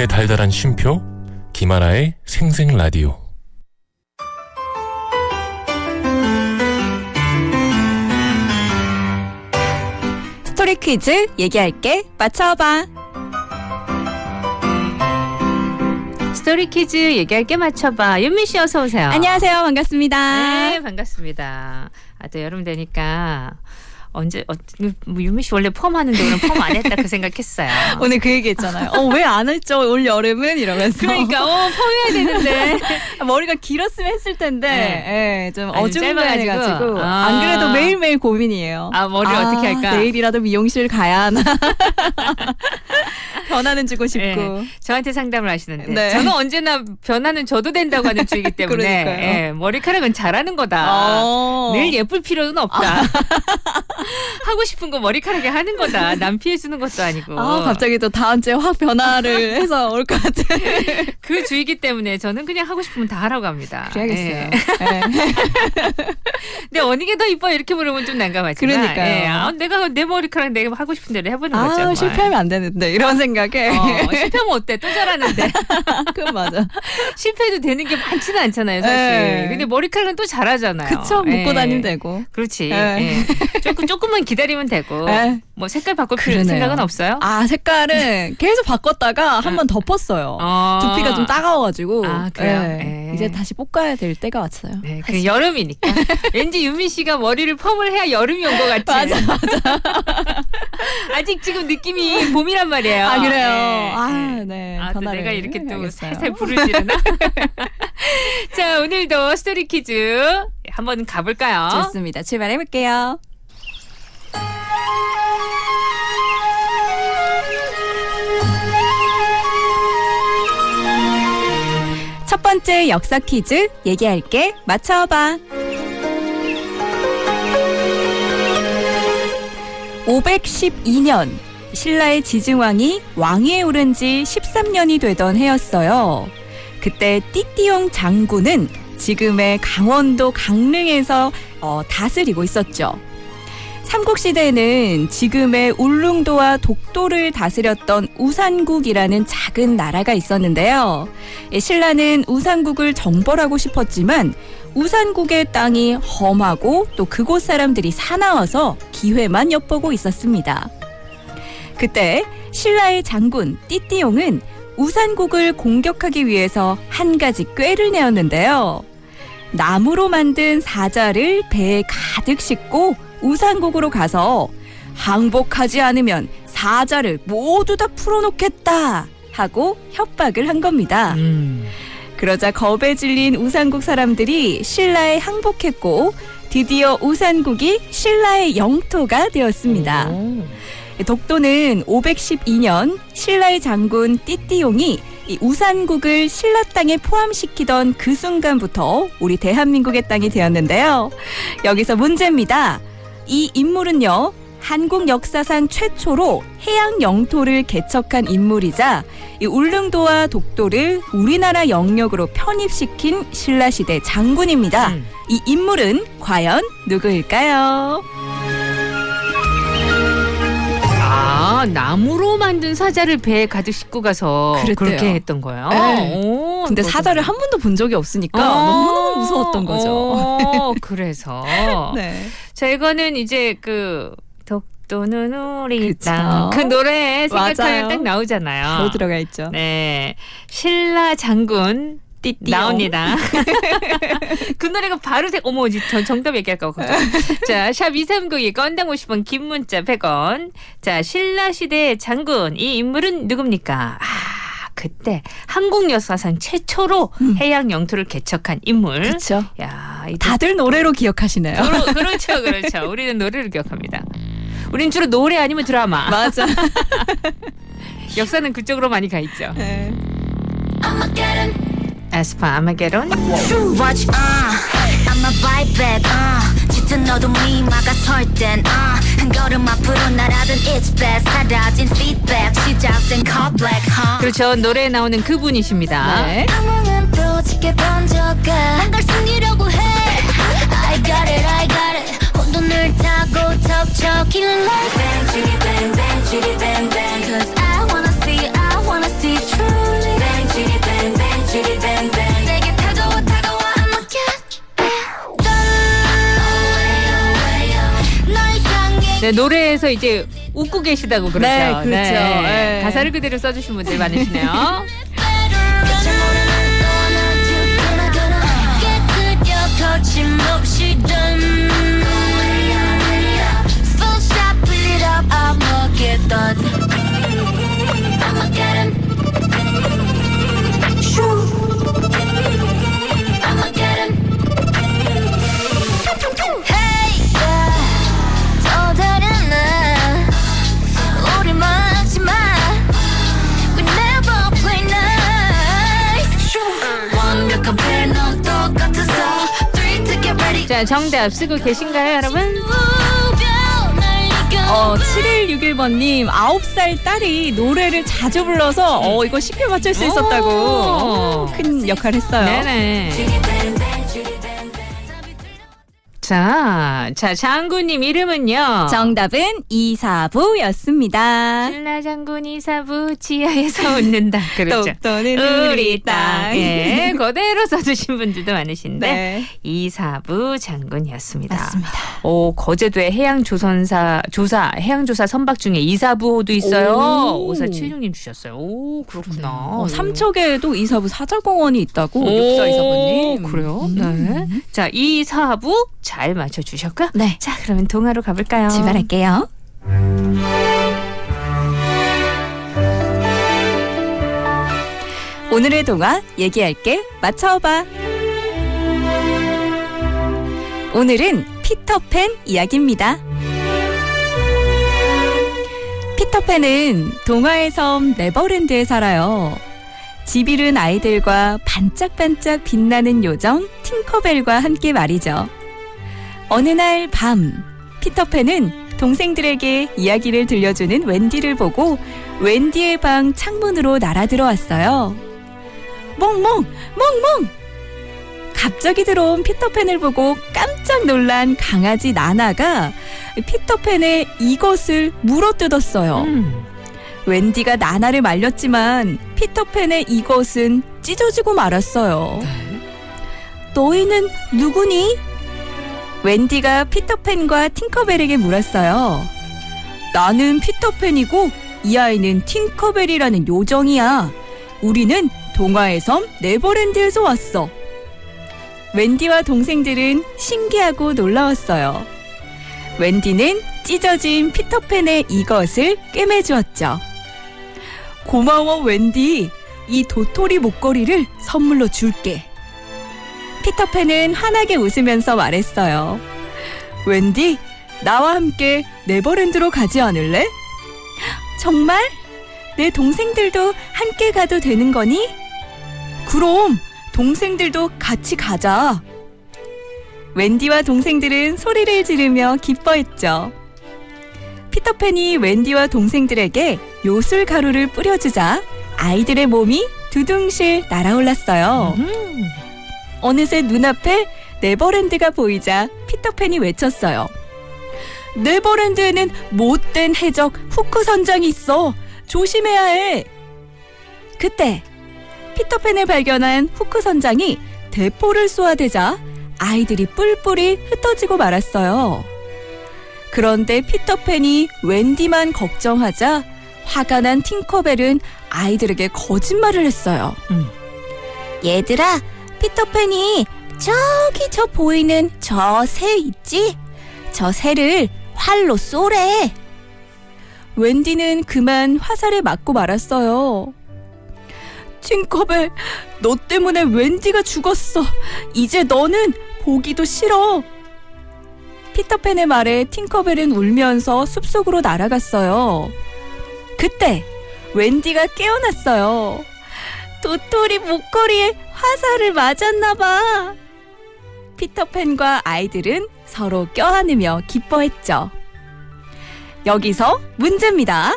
아침의 달달한 쉼표 김하나의 생생 라디오 스토리 퀴즈 얘기할게 맞춰봐. 스토리 퀴즈 얘기할 게 맞춰봐. 윤미 씨 어서 오세요. 안녕하세요 반갑습니다. 네, 반갑습니다. 아, 또 여름 되니까 언제 어, 뭐 윤미 씨 원래 펌 하는데 오늘 펌 안 했다 그 생각했어요. 오늘 그 얘기했잖아요. 어, 왜 안 했죠 올 여름은 이러면서. 그러니까 어 펌해야 되는데 머리가 길었으면 했을 텐데 예, 좀 아니, 어중간해가지고 짧아가지고. 아. 안 그래도 매일 매일 고민이에요. 아 머리 를 어떻게 할까? 내일이라도 미용실 가야 하나. 변화는 주고 싶고. 네, 저한테 상담을 하시는데 네. 저는 언제나 변화는 저도 된다고 하는 주의기 때문에. 예, 머리카락은 잘하는 거다. 어. 늘 예쁠 필요는 없다. 하고 싶은 거 머리카락에 하는 거다. 남 피해 주는 것도 아니고. 아 갑자기 또 다음 주에 확 변화를 해서 올 것 같아. 그 주의기 때문에 저는 그냥 하고 싶으면 다 하라고 합니다. 그래야겠어요. 예. 예. 근데 어느 게 더 이뻐 이렇게 물으면 좀 난감하지만 그러니까요. 예, 아, 내가 내 머리카락 내가 하고 싶은 대로 해보는 거죠. 아 뭐. 실패하면 안 되는데 이런 생각에. 어, 실패하면 어때? 또 잘하는데 그건 맞아. 실패해도 되는 게 많지는 않잖아요, 사실. 예. 근데 머리카락은 또 잘하잖아요. 그쵸 예. 묶고 다니면 되고. 그렇지. 조금 조금만 기다리면 되고. 예. 뭐 색깔 바꿀 그러네요. 생각은 없어요? 아 색깔은 계속 바꿨다가 한 번 덮었어요. 어. 두피가 좀 따가워가지고 아, 그래요? 예. 예. 이제 다시 볶아야 될 때가 왔어요. 네, 그 여름이니까. 왠지 윤미 씨가 머리를 펌을 해야 여름이 온 것 같지. 맞아 맞아. 아직 지금 느낌이 봄이란 말이에요. 아 그래요. 네, 아 네. 네. 아, 또 변화를 내가 이렇게 또 해야겠어요. 살살 불을 지르나? 자, 오늘도 스토리 퀴즈 한번 가볼까요? 좋습니다. 출발해 볼게요. 첫 번째 역사 퀴즈 얘기할게 맞춰봐. 512년 신라의 지증왕이 왕위에 오른 지 13년이 되던 해였어요. 그때 띠띠용 장군은 지금의 강원도 강릉에서 어, 다스리고 있었죠. 삼국시대에는 지금의 울릉도와 독도를 다스렸던 우산국이라는 작은 나라가 있었는데요. 예, 신라는 우산국을 정벌하고 싶었지만 우산국의 땅이 험하고 또 그곳 사람들이 사나워서 기회만 엿보고 있었습니다. 그때 신라의 장군 띠띠용은 우산국을 공격하기 위해서 한 가지 꾀를 내었는데요. 나무로 만든 사자를 배에 가득 싣고 우산국으로 가서 항복하지 않으면 사자를 모두 다 풀어놓겠다 하고 협박을 한 겁니다. 음. 그러자 겁에 질린 우산국 사람들이 신라에 항복했고 드디어 우산국이 신라의 영토가 되었습니다. 오. 독도는 512년 신라의 장군 띠띠용이 이 우산국을 신라 땅에 포함시키던 그 순간부터 우리 대한민국의 땅이 되었는데요. 여기서 문제입니다. 이 인물은요. 한국 역사상 최초로 해양 영토를 개척한 인물이자 이 울릉도와 독도를 우리나라 영역으로 편입시킨 신라시대 장군입니다. 음. 이 인물은 과연 누구일까요? 아, 나무로 만든 사자를 배에 가득 싣고 가서 그랬대요. 그렇게 했던 거예요. 네. 오, 근데. 사자를 한 번도 본 적이 없으니까 어, 너무너 무 무서웠던 거죠. 어, 그래서. 네. 자, 이거는 이제 그 독도는 우리. 땅. 그 노래 생각하면. 딱 나오잖아요. 바로 들어가 있죠. 네. 신라 장군 띠띠용. 나옵니다. 그 노래가 바로 생, 어머, 전 정답 얘기할까 봐. 자, 샵 2392, 건당 50원, 긴 문자 100원. 자, 신라시대 장군. 이 인물은 누굽니까? 아, 그때 한국 역사상 최초로 음. 해양 영토를 개척한 인물. 그렇죠. 야, 이 다들 노래로 기억하시네요. 그러, 그렇죠, 그렇죠. 우리는 노래를 기억합니다. 우리는 주로 노래 아니면 드라마. 맞아. 역사는 그쪽으로 많이 가 있죠. 네. 에스파 아마게론. Uh. I'm a vibe back, uh. 땐, uh. 한 걸음 앞으로 날아든 it's best. 사라진 feedback, 시작된 black, huh? 그렇죠. 노래에 나오는 그분이십니다. 네. 악몽은 또 짙게 번져가. 난걸 승리라고 해. I got it, I got it. 혼돈을 타고 덮쳐 killing like bang, chitty bang, bang, chitty bang, bang. Cause I wanna see, I wanna see true 네, 노래에서 이제 웃고 계시다고 그러죠. 네, 그렇죠. 네. 가사를 그대로 써주신 분들 많으시네요. 자, 정답 쓰고 계신가요, 여러분? 어, 7161번님, 9살 딸이 노래를 자주 불러서, 어, 이거 쉽게 맞출 수 있었다고. 오. 어, 큰 역할 했어요. 네네. 자, 자, 장군님 이름은요. 정답은 이사부였습니다. 신라 장군 이사부 지하에서 웃는다. 그렇죠. 똑 떠는 우리 땅. 예, 그대로 써주신 분들도 많으신데 네. 이사부 장군이었습니다. 맞습니다. 오, 거제도에 해양조선사 조사 해양조사 선박 중에 이사부호도 있어요. 오. 5476님 주셨어요. 오, 그렇구나. 어, 삼척에도 이사부 사자공원이 있다고, 오, 육사 이사부님. 그래요? 음. 네. 자, 이사부 잘 맞춰 주셨고. 네. 자, 그러면 동화로 가볼까요? 출발할게요. 오늘의 동화 얘기할게 맞춰봐. 오늘은 피터팬 이야기입니다. 피터팬은 동화의 섬 네버랜드에 살아요. 집 잃은 아이들과 반짝반짝 빛나는 요정 팅커벨과 함께 말이죠. 어느 날 밤, 피터팬은 동생들에게 이야기를 들려주는 웬디를 보고 웬디의 방 창문으로 날아들어왔어요. 멍멍! 멍멍! 갑자기 들어온 피터팬을 보고 깜짝 놀란 강아지 나나가 피터팬의 이것을 물어뜯었어요. 음. 웬디가 나나를 말렸지만 피터팬의 이것은 찢어지고 말았어요. 너희는 누구니? 웬디가 피터팬과 팅커벨에게 물었어요. 나는 피터팬이고 이 아이는 팅커벨이라는 요정이야. 우리는 동화의 섬 네버랜드에서 왔어. 웬디와 동생들은 신기하고 놀라웠어요. 웬디는 찢어진 피터팬의 이것을 꿰매주었죠. 고마워, 웬디. 이 도토리 목걸이를 선물로 줄게. 피터팬은 환하게 웃으면서 말했어요. 웬디, 나와 함께 네버랜드로 가지 않을래? 정말? 내 동생들도 함께 가도 되는 거니? 그럼 동생들도 같이 가자. 웬디와 동생들은 소리를 지르며 기뻐했죠. 피터팬이 웬디와 동생들에게 요술 가루를 뿌려주자 아이들의 몸이 두둥실 날아올랐어요. 음. 어느새 눈앞에 네버랜드가 보이자 피터팬이 외쳤어요. 네버랜드에는 못된 해적 후크 선장이 있어. 조심해야 해. 그때 피터팬을 발견한 후크 선장이 대포를 쏘아대자 아이들이 뿔뿔이 흩어지고 말았어요. 그런데 피터팬이 웬디만 걱정하자 화가 난 팅커벨은 아이들에게 거짓말을 했어요. 음. 얘들아, 피터팬이 저기 저 보이는 저 새 있지? 저 새를 활로 쏘래. 웬디는 그만 화살에 맞고 말았어요. 팅커벨, 너 때문에 웬디가 죽었어. 이제 너는 보기도 싫어. 피터팬의 말에 팅커벨은 울면서 숲속으로 날아갔어요. 그때 웬디가 깨어났어요. 도토리 목걸이에 화살을 맞았나 봐. 피터팬과 아이들은 서로 껴안으며 기뻐했죠. 여기서 문제입니다.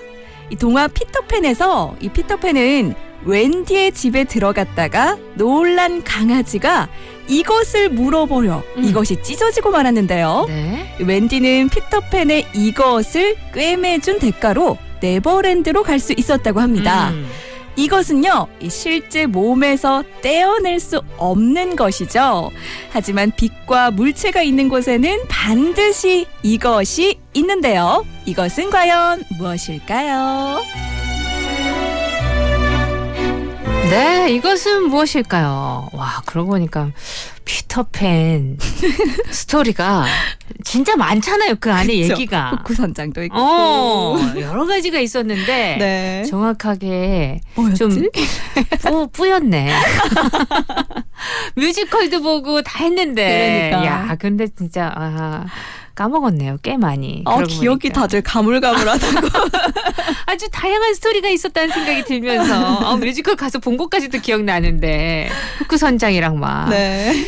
이 동화 피터팬에서 이 피터팬은 웬디의 집에 들어갔다가 놀란 강아지가 이것을 물어버려 음. 이것이 찢어지고 말았는데요. 네. 웬디는 피터팬의 이것을 꿰매준 대가로 네버랜드로 갈 수 있었다고 합니다. 음. 이것은요, 이 실제 몸에서 떼어낼 수 없는 것이죠. 하지만 빛과 물체가 있는 곳에는 반드시 이것이 있는데요. 이것은 과연 무엇일까요? 네, 이것은 무엇일까요? 와, 그러고 보니까 피터팬 스토리가 진짜 많잖아요. 그 안에 그쵸. 얘기가. 후쿠선장도 있고. 어, 여러 가지가 있었는데 네. 정확하게 뭐였지? 좀 뿌, 뿌였네. 뮤지컬도 보고 다 했는데. 그러니까. 야, 근데 진짜 아, 까먹었네요. 꽤 많이. 어, 그러고 기억이 보니까. 다들 가물가물하다고. 아주 다양한 스토리가 있었다는 생각이 들면서 어, 뮤지컬 가서 본 것까지도 기억나는데 후크 선장이랑 막그 네.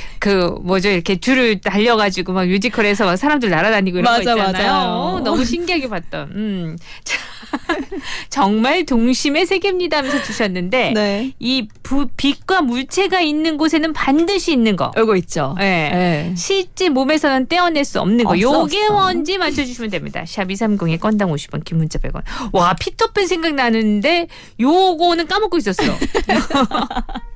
뭐죠 이렇게 줄을 달려가지고 막 뮤지컬에서 막 사람들 날아다니고 이런 맞아, 거 있잖아요. 맞아요. 어, 너무 신기하게 봤던. 음. 자, 정말 동심의 세계입니다 하면서 주셨는데 네. 이 부, 빛과 물체가 있는 곳에는 반드시 있는 거. 요거 있죠. 예. 네. 실제 몸에서는 떼어낼 수 없는 거. 없어, 요게 없어. 뭔지 맞춰주시면 됩니다. 샵 230에 건당 50원, 긴 문자 100원. 와, 피터팬 생각나는데 요거는 까먹고 있었어.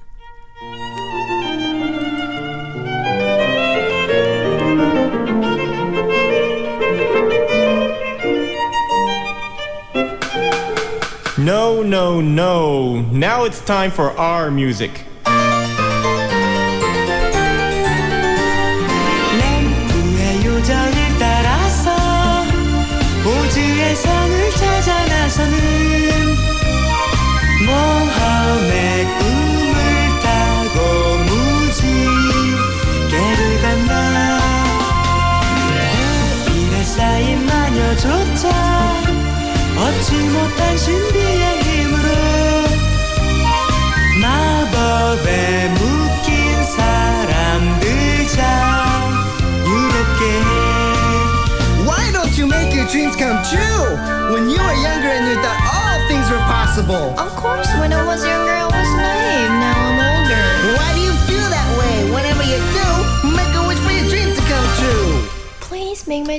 No, no, no. Now it's time for our music. 얻지 못한 신 my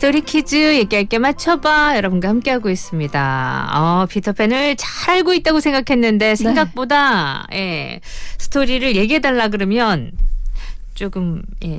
스토리 퀴즈 얘기할 게 맞춰봐. 여러분과 함께하고 있습니다. 어, 피터팬을 잘 알고 있다고 생각했는데 생각보다 예, 스토리를 얘기해달라 그러면 조금 예,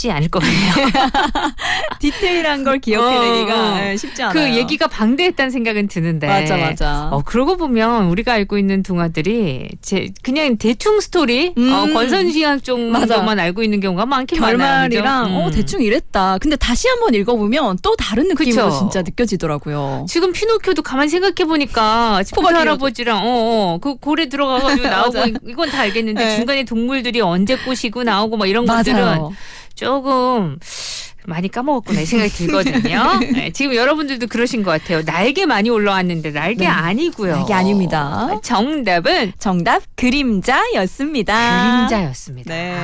쉽지 않을 것 같네요. 디테일한 걸 기억해내기가 어, 어. 예, 쉽지 않아요. 그 얘기가 방대했다는 생각은 드는데. 맞아, 맞아. 어, 그러고 보면 우리가 알고 있는 동화들이 제 그냥 대충 스토리, 음. 어, 권선징악 정도만. 알고 있는 경우가 많긴 많아요. 결말이랑? 어 음. 대충 이랬다. 근데 다시 한번 읽어보면 또 다른 느낌으로 그쵸. 진짜 느껴지더라고요. 지금 피노키오도 가만 생각해 보니까 포가 포가 할아버지랑 어 어 그 고래 들어가가지고 나오고. 이건 다 알겠는데 네. 중간에 동물들이 언제 꼬시고 나오고 막 이런 것들은 맞아요. 조금 많이 까먹었구나 이 생각이 들거든요. 네, 지금 여러분들도 그러신 것 같아요. 날개 많이 올라왔는데 날개 네. 아니고요. 날개 아닙니다. 정답은 정답 그림자였습니다. 그림자였습니다. 네.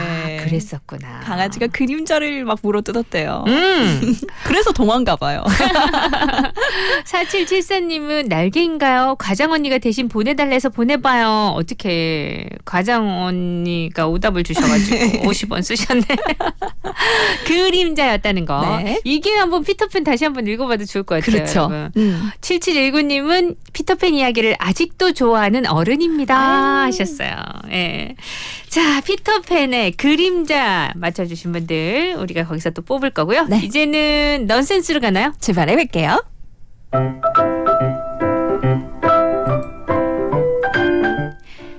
아, 그랬었구나. 강아지가 그림자를 막 물어뜯었대요. 음. 그래서 동안가 봐요. 4774님은 날개인가요? 과장 언니가 대신 보내달라 해서 보내봐요. 어떻게 과장 언니가 오답을 주셔가지고 50원 쓰셨네. 그림자였다 는 거. 네. 이게 한번 피터팬 다시 한번 읽어봐도 좋을 것 같아요. 그렇죠. 음. 7719님은 피터팬 이야기를 아직도 좋아하는 어른입니다 아유. 하셨어요. 예. 자, 피터팬의 그림자 맞춰주신 분들 우리가 거기서 또 뽑을 거고요. 네. 이제는 넌센스로 가나요? 출발해 볼게요.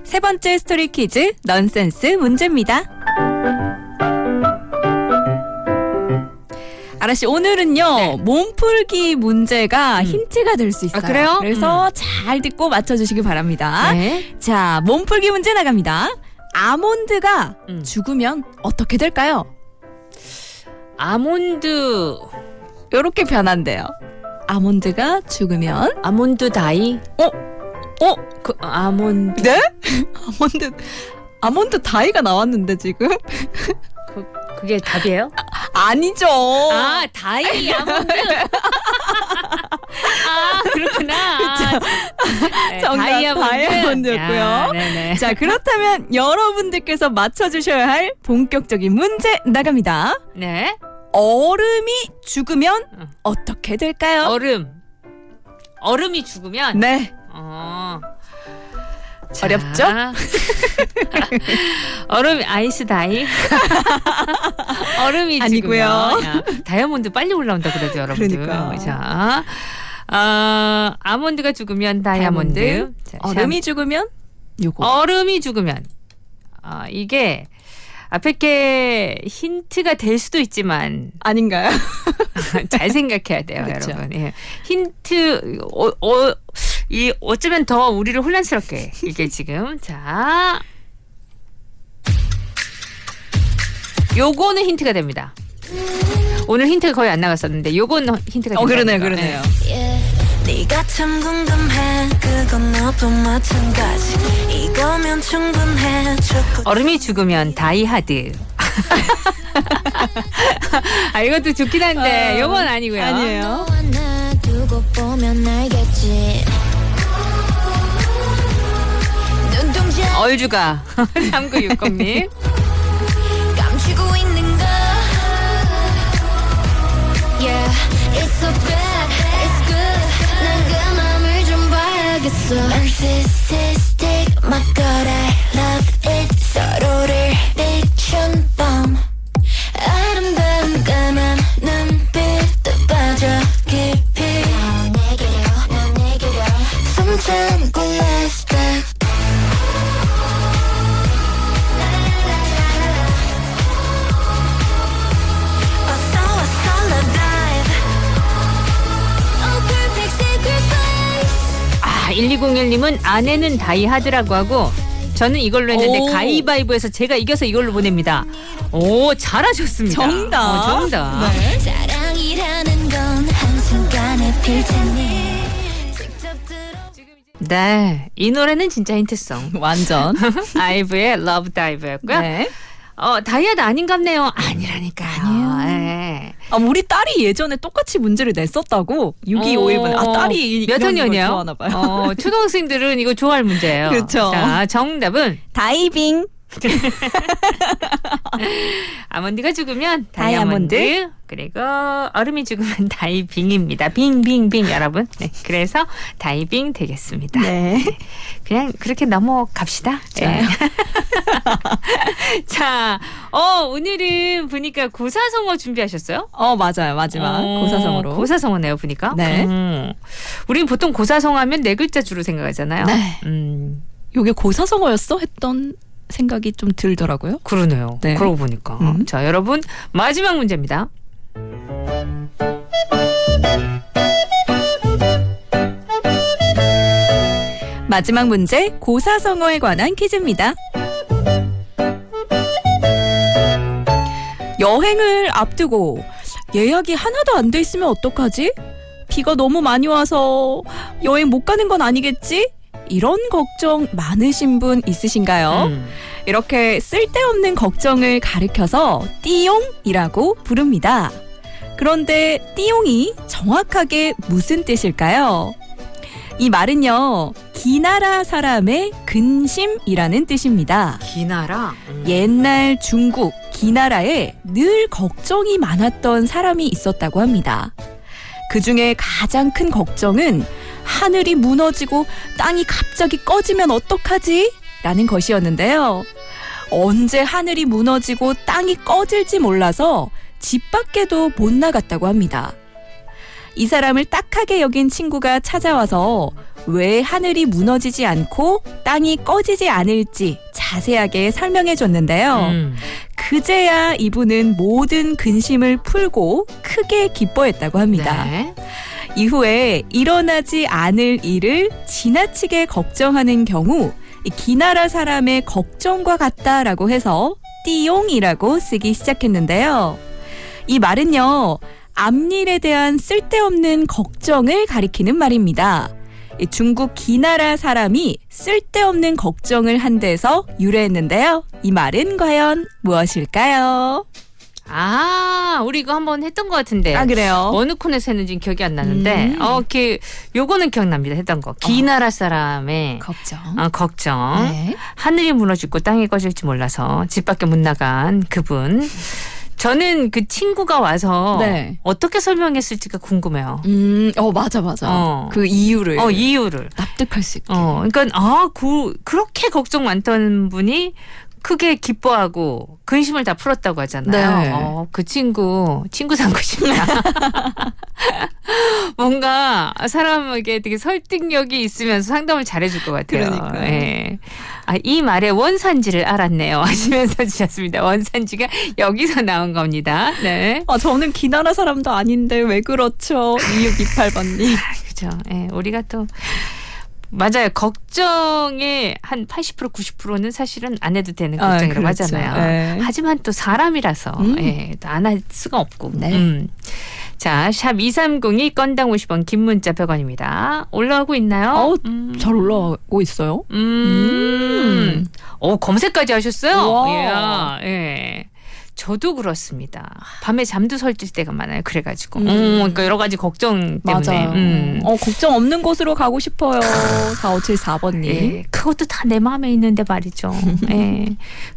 세 번째 스토리 퀴즈 넌센스 문제입니다. 아라 씨 오늘은요 몸풀기 문제가 음. 힌트가 될 수 있어요. 아, 그래요? 그래서 잘 듣고 맞춰주시기 바랍니다. 네. 자 몸풀기 문제 나갑니다. 아몬드가 음. 죽으면 어떻게 될까요? 아몬드 이렇게 변한대요. 아몬드가 죽으면 아몬드 다이 어? 어? 그 아몬드 네? 아몬드 아몬드 다이가 나왔는데 지금? 그게 답이에요? 아니죠. 아 다이 아몬드. 아 그렇구나. 네, 정답 다이아몬드 였고요. 야, 네네. 자, 그렇다면 여러분들께서 맞춰주셔야 할 본격적인 문제 나갑니다. 네. 얼음이 죽으면 응. 어떻게 될까요? 얼음. 얼음이 죽으면. 네. 어. 어렵죠? 얼음 아이스 다이. 얼음이 아니고요. 야, 다이아몬드 빨리 올라온다 그러죠, 여러분들. 그러니까요. 자. 어, 아몬드가 죽으면 다이아몬드. 다이아몬드. 자, 얼음이 죽으면 요거. 얼음이 죽으면 아 이게 앞에 게 힌트가 될 수도 있지만 아닌가요? 잘 생각해야 돼요, 그렇죠. 여러분. 예. 힌트 어, 어, 이 어쩌면 더 우리를 혼란스럽게 이게 지금 자 요거는 힌트가 됩니다. 오늘 힌트가 거의 안 나갔었는데 요건 힌트가 어, 그러네요, 됩니다. 그러네요. 네가 참 궁금해 그건 너도 마찬가지 이거면 충분해 좋고 얼음이 죽으면 다이하드. 아 이것도 좋긴 한데 어, 요건 아니고요. 아니에요. 너와 나 두고 보면 알겠지 얼주가. 3960님. 감추고 있는 거. Yeah It's so bad. It's good. 난그 맘을 좀 봐야겠어. Narcissistic My God I love it. 서로를 비춘 밤. 아름다운 까만 눈빛도 빠져 깊이. 내게로 난 내게로 숨참 3001님은 아내는 다이하드라고 하고 저는 이걸로 했는데 오. 가위바위보에서 제가 이겨서 이걸로 보냅니다. 오 잘하셨습니다. 정답. 어, 정답. 네. 네, 이 노래는 진짜 힌트송. 완전. 아이브의 러브 다이브였고요. 네. 어 다이아도 아닌갑네요. 아니라니까요. 예. 아, 우리 딸이 예전에 똑같이 문제를 냈었다고. 6251번. 아, 딸이 몇 이런 걸 학년이에요? 좋아하나 봐요. 어, 초등학생들은 이거 좋아할 문제예요. 그렇죠. 자, 정답은 다이빙. 아몬드가 죽으면 다이아몬드. 다이아몬드, 그리고 얼음이 죽으면 다이빙입니다. 빙빙빙 여러분. 네, 그래서 다이빙 되겠습니다. 네. 그냥 그렇게 넘어갑시다. 네. 자, 어 오늘은 보니까 고사성어 준비하셨어요? 어, 맞아요. 마지막. 어, 고사성어로. 고사성어네요, 보니까. 네. 음. 우리는 보통 고사성어 하면 네 글자 주로 생각하잖아요. 네. 음, 요게 고사성어였어? 했던 생각이 좀 들더라고요. 그러네요. 네. 그러고 보니까. 음. 자, 여러분 마지막 문제입니다. 마지막 문제 고사성어에 관한 퀴즈입니다. 여행을 앞두고 예약이 하나도 안 돼 있으면 어떡하지? 비가 너무 많이 와서 여행 못 가는 건 아니겠지? 이런 걱정 많으신 분 있으신가요? 음. 이렇게 쓸데없는 걱정을 가리켜서 띠용이라고 부릅니다. 그런데 띠용이 정확하게 무슨 뜻일까요? 이 말은요, 기나라 사람의 근심이라는 뜻입니다. 기나라. 음. 옛날 중국 기나라에 늘 걱정이 많았던 사람이 있었다고 합니다. 그 중에 가장 큰 걱정은 하늘이 무너지고 땅이 갑자기 꺼지면 어떡하지? 라는 것이었는데요. 언제 하늘이 무너지고 땅이 꺼질지 몰라서 집 밖에도 못 나갔다고 합니다. 이 사람을 딱하게 여긴 친구가 찾아와서 왜 하늘이 무너지지 않고 땅이 꺼지지 않을지 자세하게 설명해 줬는데요. 음. 그제야 이분은 모든 근심을 풀고 크게 기뻐했다고 합니다. 네. 이후에 일어나지 않을 일을 지나치게 걱정하는 경우 이 기나라 사람의 걱정과 같다라고 해서 띠용이라고 쓰기 시작했는데요. 이 말은요. 앞일에 대한 쓸데없는 걱정을 가리키는 말입니다. 이 중국 기나라 사람이 쓸데없는 걱정을 한 데서 유래했는데요. 이 말은 과연 무엇일까요? 아, 우리 이거 한번 했던 것 같은데. 아 그래요? 어느 코너에서 했는지 기억이 안 나는데, 음. 어, 그, 요거는 기억납니다. 했던 거. 기나라 사람의 걱정. 어, 걱정. 네. 하늘이 무너지고 땅이 꺼질지 몰라서 집 밖에 못 나간 그분. 저는 그 친구가 와서 네. 어떻게 설명했을지가 궁금해요. 음, 어 맞아 맞아. 어. 그 이유를 어, 이유를. 납득할 수 있게. 어, 그러니까 아, 그 그렇게 걱정 많던 분이 크게 기뻐하고 근심을 다 풀었다고 하잖아요. 네. 어, 그 친구 친구 삼고 싶다. 뭔가 사람에게 되게 설득력이 있으면서 상담을 잘해줄 것 같아요. 그러니까요. 예. 아, 이 말의 원산지를 알았네요. 하시면서 주셨습니다. 원산지가 여기서 나온 겁니다. 네. 아 저는 기나라 사람도 아닌데 왜 그렇죠? 2628번님. 그죠. 예, 우리가 또 맞아요. 걱정의 한 80% 90%는 사실은 안 해도 되는 아, 걱정이라고 그렇죠. 하잖아요. 네. 하지만 또 사람이라서 음. 예, 안할 수가 없고. 네. 음. 자, 샵 2302 건당 50원 긴 문자 100원입니다. 올라오고 있나요? 어우, 음. 잘 올라오고 있어요. 음. 음. 어, 검색까지 하셨어요? 와. 예. 예. 저도 그렇습니다. 밤에 잠도 설칠 때가 많아요. 그래가지고. 음. 음, 그러니까 여러 가지 걱정 때문에. 맞아요. 음. 어 걱정 없는 곳으로 가고 싶어요. 4574번님. 예, 그것도 다 내 마음에 있는데 말이죠. 예.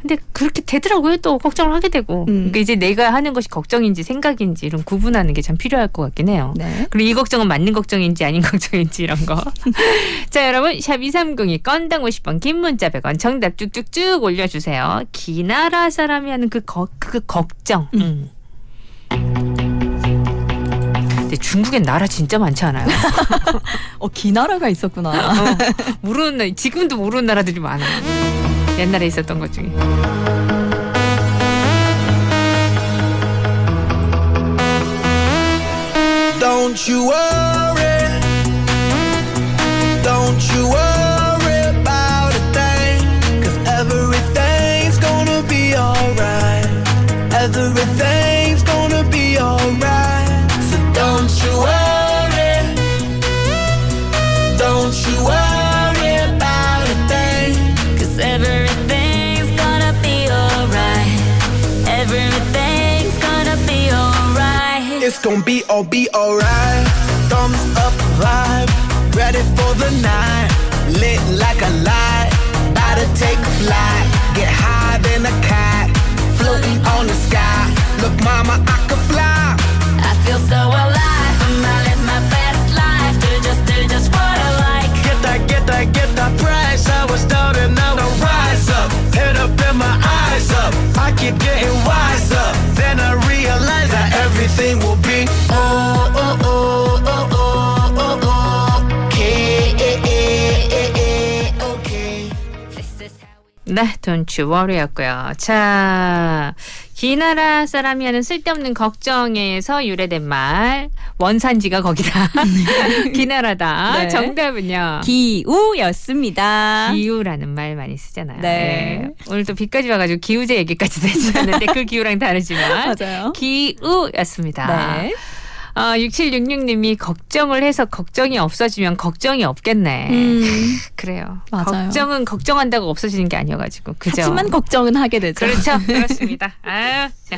근데 그렇게 되더라고요. 또 걱정을 하게 되고. 음. 그러니까 이제 내가 하는 것이 걱정인지 생각인지 이런 구분하는 게 참 필요할 것 같긴 해요. 네. 그리고 이 걱정은 맞는 걱정인지 아닌 걱정인지 이런 거. 자, 여러분. 샵 2302 건당 50원 긴 문자 100원 정답 쭉쭉쭉 올려주세요. 기나라 사람이 하는 그, 거, 그 걱정. 음. 근데 중국엔 나라 진짜 많지 않아요? 어 기나라가 있었구나. 어, 모르는 나 지금도 모르는 나라들이 많아. 옛날에 있었던 것 중에. Don't you worry. Gonna be all be alright. Thumbs up vibe, ready for the night. Lit like a light, about to take a flight. Get higher than a cat, floating on the sky. Look, mama, I could fly. I feel so alive. And I live my best life. Do just, do just what I like. Get that, get that, get that price. I was down and now I rise up. Head up and my eyes up. I keep getting wiser. Everything will be oh oh oh oh oh oh oh. Okay, okay. This is how 네, Don't you worry였고요. 자, 기나라 사람이 하는 쓸데없는 걱정에서 유래된 말 원산지가 거기다. 기나라다. 네. 정답은요. 기우였습니다. 기우라는 말 많이 쓰잖아요. 네. 예. 오늘 또 비까지 와가지고 기우제 얘기까지도 해주셨는데 그 기우랑 다르지만 맞아요. 기우였습니다. 네. 어, 6766님이 걱정을 해서 걱정이 없어지면 걱정이 없겠네. 음, 그래요. 맞아요. 걱정은 걱정한다고 없어지는 게 아니어가지고. 그죠? 하지만 걱정은 하게 되죠. 그렇죠. 그렇습니다. 아유, 자.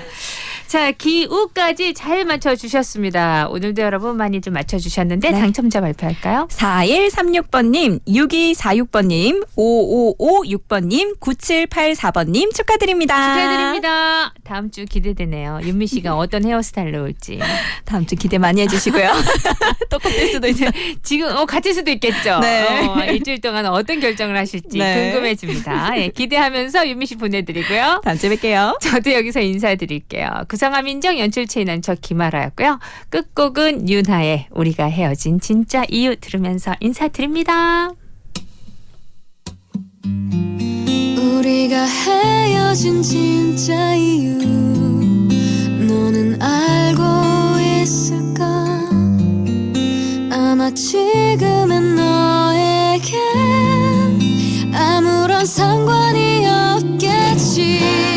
자, 기우까지 잘 맞춰주셨습니다. 오늘도 여러분 많이 좀 맞춰주셨는데 네. 당첨자 발표할까요? 4136번님, 6246번님, 5556번님, 9784번님 축하드립니다. 축하드립니다. 다음 주 기대되네요. 윤미 씨가 어떤 헤어스타일로 올지. 다음 주 기대 많이 해주시고요. 똑같을 수도 있어요. 지금 어 같을 수도 있겠죠. 네. 어, 일주일 동안 어떤 결정을 하실지 네. 궁금해집니다. 예, 기대하면서 윤미 씨 보내드리고요. 다음 주에 뵐게요. 저도 여기서 인사드릴게요. 이상아민정 연출체인 남척 김아라였고요. 끝곡은 윤하의 우리가 헤어진 진짜 이유 들으면서 인사드립니다. 우리가 헤어진 진짜 이유 너는 알고 있을까 아마 지금은 너에게 아무런 상관이 없겠지